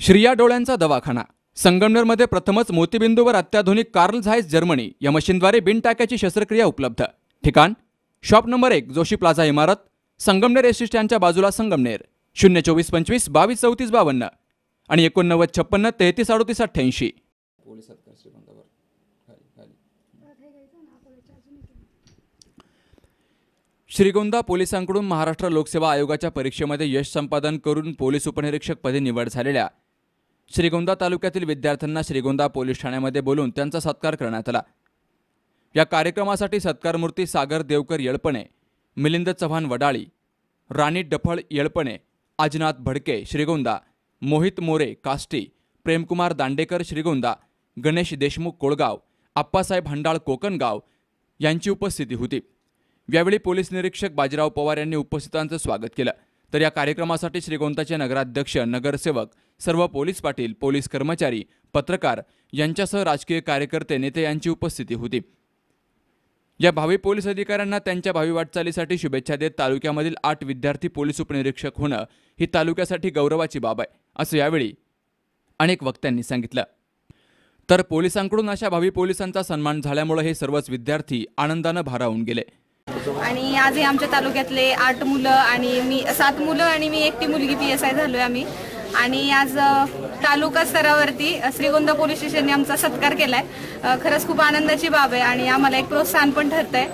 श्रिया डोळ्यांचा दवाखाना. संगमनेरमध्ये प्रथमच मोतीबिंदूवर अत्याधुनिक कार्ल झायस जर्मनी या मशीनद्वारे बिनटाक्याची शस्त्रक्रिया उपलब्ध. ठिकाण? शॉप नंबर एक जोशी प्लाझा इमारत संगमनेर एस स्टँडच्या बाजूला संगमनेर. शून्य चोवीस पंचवीस बावीस चौतीस बावन्न आणि एकोणनव्वद छप्पन्न तेहतीस अडोतीस अठ्ठ्याऐंशी. श्रीगोंदा पोलिसांकडून महाराष्ट्र लोकसेवा आयोगाच्या परीक्षेमध्ये यश संपादन करून पोलीस उपनिरीक्षक पदी निवड झालेल्या श्रीगोंदा तालुक्यातील विद्यार्थ्यांना श्रीगोंदा पोलीस ठाण्यामध्ये बोलून त्यांचा सत्कार करण्यात आला. या कार्यक्रमासाठी सत्कारमूर्ती सागर देवकर येळपणे मिलिंद चव्हाण वडाळी राणी डफळ येळपणे आजनाथ भडके श्रीगोंदा मोहित मोरे काष्टी प्रेमकुमार दांडेकर श्रीगोंदा गणेश देशमुख कोळगाव आप्पासाहेब हंडाळ कोकणगाव यांची उपस्थिती होती. यावेळी पोलीस निरीक्षक बाजीराव पवार यांनी उपस्थितांचं स्वागत केलं. तर या कार्यक्रमासाठी श्रीगोंदाचे नगराध्यक्ष नगरसेवक सर्व पोलीस पाटील पोलीस कर्मचारी पत्रकार यांच्यासह राजकीय कार्यकर्ते नेते यांची उपस्थिती होती. या भावी पोलीस अधिकाऱ्यांना त्यांच्या भावी वाटचालीसाठी शुभेच्छा देत तालुक्यामधील आठ विद्यार्थी पोलीस उपनिरीक्षक होणं ही तालुक्यासाठी गौरवाची बाब आहे असं यावेळी अनेक वक्त्यांनी सांगितलं. तर पोलिसांकडून अशा भावी पोलिसांचा सन्मान झाल्यामुळे हे सर्वच विद्यार्थी आनंदानं भारावून गेले. आणि आजही आमच्या तालुक्यातले आठ मुलं आणि मी सात मुलं आणि मी एकटी मुलगी पी एस आय झालोय आम्ही. आणि आज तालुका स्तरावरती श्रीगोंदा पोलीस स्टेशनने आमचा सत्कार केलाय. खरंच खूप आनंदाची बाब आहे आणि आम्हाला एक प्रोत्साहन पण ठरतंय.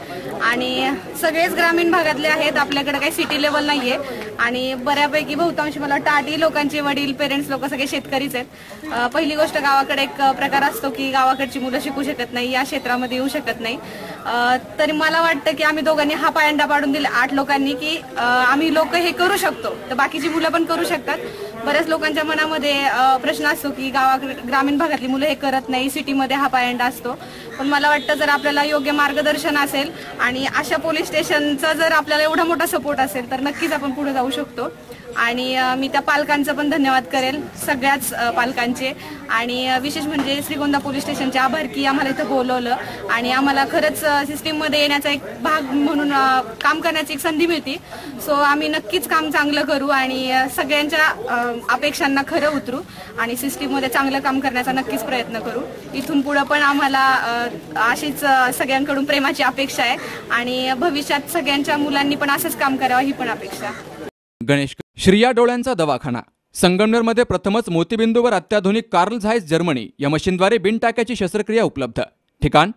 आणि सगळेच ग्रामीण भागातले आहेत आपल्याकडे काही सिटी लेवल नाहीये. आणि बऱ्यापैकी बहुतांश मला वाटतं आठही लोकांचे वडील पेरेंट्स लोक सगळे शेतकरीच आहेत. अ, पहिली गोष्ट गावाकडे एक प्रकार असतो की गावाकडची मुलं शिकू शकत नाही या क्षेत्रामध्ये येऊ शकत नाही. अ, तरी मला वाटतं की आम्ही दोघांनी हा पायंडा पाडून दिला आठ लोकांनी की अ, आम्ही लोक हे करू शकतो. तर बाकीची मुलं पण करू शकतात. बऱ्याच लोकांच्या मनामध्ये अ, प्रश्न असतो की गावाकडे ग्रामीण भागातली मुलं हे करत नाही सिटीमध्ये हा पायंडा असतो. पण मला वाटतं जर आपल्याला योग्य मार्गदर्शन असेल आणि अशा पोलीस स्टेशनचा जर आपल्याला एवढा मोठा सपोर्ट असेल तर नक्कीच आपण पुढे जाऊ शकतो. आणि मी त्या पालकांचं पण धन्यवाद करेल सगळ्याच पालकांचे. आणि विशेष म्हणजे श्रीगोंदा पोलीस स्टेशनचे आभार की आम्हाला इथं बोलवलं. आणि आम्हाला खरंच सिस्टीममध्ये येण्याचा एक भाग म्हणून काम करण्याची एक संधी मिळते. सो आम्ही नक्कीच काम चांगलं करू आणि सगळ्यांच्या अपेक्षांना खरं उतरू आणि सिस्टीममध्ये चांगलं काम करण्याचा नक्कीच प्रयत्न करू. इथून पुढं पण आम्हाला अशीच सगळ्यांकडून प्रेमाची अपेक्षा आहे. आणि भविष्यात सगळ्यांच्या मुलांनी पण असंच काम करावं ही पण अपेक्षा आहे. गणेश श्रिया डोळ्यांचा दवाखाना. संगमनेरमध्ये प्रथमच मोतीबिंदूवर अत्याधुनिक कार्ल झायस जर्मनी या मशीनद्वारे बिनटाक्याची शस्त्रक्रिया उपलब्ध. ठिकाण?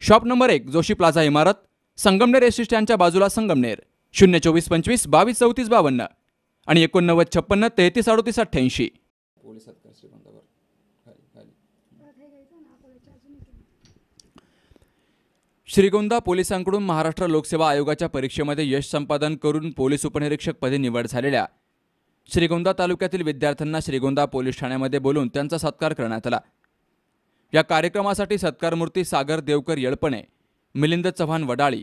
शॉप नंबर एक जोशी प्लाझा इमारत संगमनेर एस स्टँडच्या बाजूला संगमनेर. शून्य चोवीस पंचवीस बावीस चौतीस बावन्न आणि एकोणनव्वद छप्पन्न तेहतीस अडोतीस अठ्ठ्याऐंशी. श्रीगोंदा पोलिसांकडून महाराष्ट्र लोकसेवा आयोगाच्या परीक्षेमध्ये यश संपादन करून पोलीस उपनिरीक्षक पदी निवड झालेल्या श्रीगोंदा तालुक्यातील विद्यार्थ्यांना श्रीगोंदा पोलीस ठाण्यामध्ये बोलून त्यांचा सत्कार करण्यात आला. या कार्यक्रमासाठी सत्कारमूर्ती सागर देवकर येळपणे मिलिंद चव्हाण वडाळी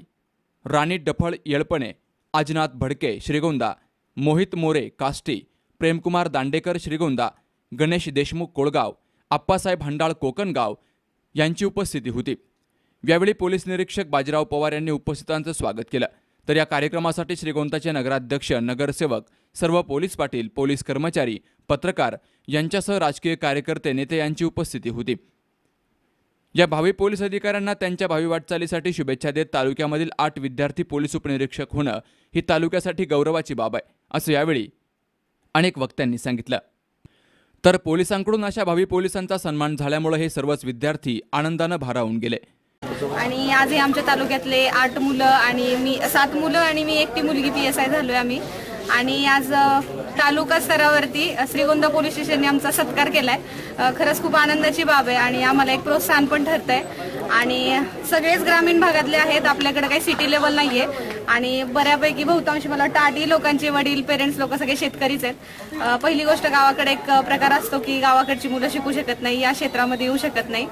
राणी डफळ येळपणे आजनाथ भडके श्रीगोंदा मोहित मोरे काष्टी प्रेमकुमार दांडेकर श्रीगोंदा गणेश देशमुख कोळगाव आप्पासाहेब हंडाळ कोकणगाव यांची उपस्थिती होती. यावेळी पोलीस निरीक्षक बाजीराव पवार यांनी उपस्थितांचं स्वागत केलं. तर या कार्यक्रमासाठी श्रीगोंदाचे नगराध्यक्ष नगरसेवक सर्व पोलीस पाटील पोलीस कर्मचारी पत्रकार यांच्यासह राजकीय कार्यकर्ते नेते यांची उपस्थिती होती. या भावी पोलीस अधिकाऱ्यांना त्यांच्या भावी वाटचालीसाठी शुभेच्छा देत तालुक्यामधील आठ विद्यार्थी पोलीस उपनिरीक्षक होणं ही तालुक्यासाठी गौरवाची बाब आहे असं यावेळी अनेक वक्त्यांनी सांगितलं. तर पोलिसांकडून अशा भावी पोलिसांचा सन्मान झाल्यामुळे हे सर्वच विद्यार्थी आनंदानं भारावून गेले. आणि आजही आमच्या तालुक्यातले आठ मुलं आणि मी सात मुलं आणि मी एकटी मुलगी पी एस आय झालोय आम्ही. आणि आज तालुका स्तरावरती श्रीगोंदा पोलीस स्टेशनने आमचा सत्कार केलाय. आहे खरंच खूप आनंदाची बाब आहे आणि आम्हाला एक प्रोत्साहन पण ठरतंय. आणि सगळेच ग्रामीण भागातले आहेत आपल्याकडे काही सिटी लेवल नाहीये. आणि बऱ्यापैकी बहुतांश मला वाटतं आठही लोकांचे वडील पेरेंट्स लोक सगळे शेतकरीच आहेत. पहिली गोष्ट गावाकडे एक प्रकार असतो की गावाकडची मुलं शिकू शकत नाही या क्षेत्रामध्ये येऊ शकत नाही.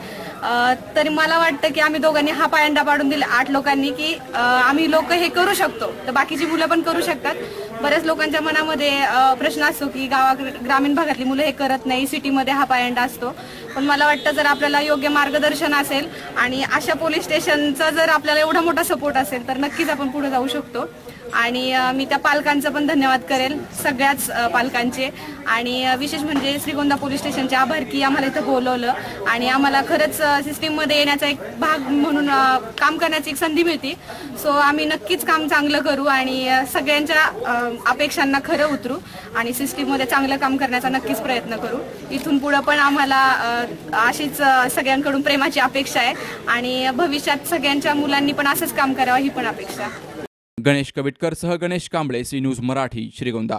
तरी मला वाटतं की आम्ही दोघांनी हा पायंडा पाडून दिला आठ लोकांनी की आम्ही लोक हे करू शकतो. तर बाकीची मुलं पण करू शकतात. बऱ्याच लोकांच्या मनामध्ये प्रश्न असतो की गावाकडे ग्रामीण भागातली मुलं हे करत नाही सिटीमध्ये हा पायंडा असतो. पण मला वाटतं जर आपल्याला योग्य मार्गदर्शन असेल आणि अशा पोलीस स्टेशनचा जर आपल्याला एवढा मोठा सपोर्ट असेल तर नक्कीच आपण पुढे जाऊ शकतो. आणि मी त्या पालकांचा पण धन्यवाद करेल सगळ्याच पालकांचे. आणि विशेष म्हणजे श्रीगोंदा पोलीस स्टेशनचे आभार की आम्हाला इथं बोलवलं. आणि आम्हाला खरंच सिस्टीममध्ये येण्याचा एक भाग म्हणून काम करण्याची एक संधी मिळते. सो आम्ही नक्कीच काम चांगलं करू आणि सगळ्यांच्या अपेक्षांना खरं उतरू. आणि सिस्टीममध्ये चांगलं काम करण्याचा नक्कीच प्रयत्न करू. इथून पुढं पण आम्हाला अशीच सगळ्यांकडून प्रेमाची अपेक्षा आहे. आणि भविष्यात सगळ्यांच्या मुलांनी पण असंच काम करावं ही पण अपेक्षा आहे. गणेश कविटकर सह गणेश कांबळे सी न्यूज मराठी श्रीगोंदा.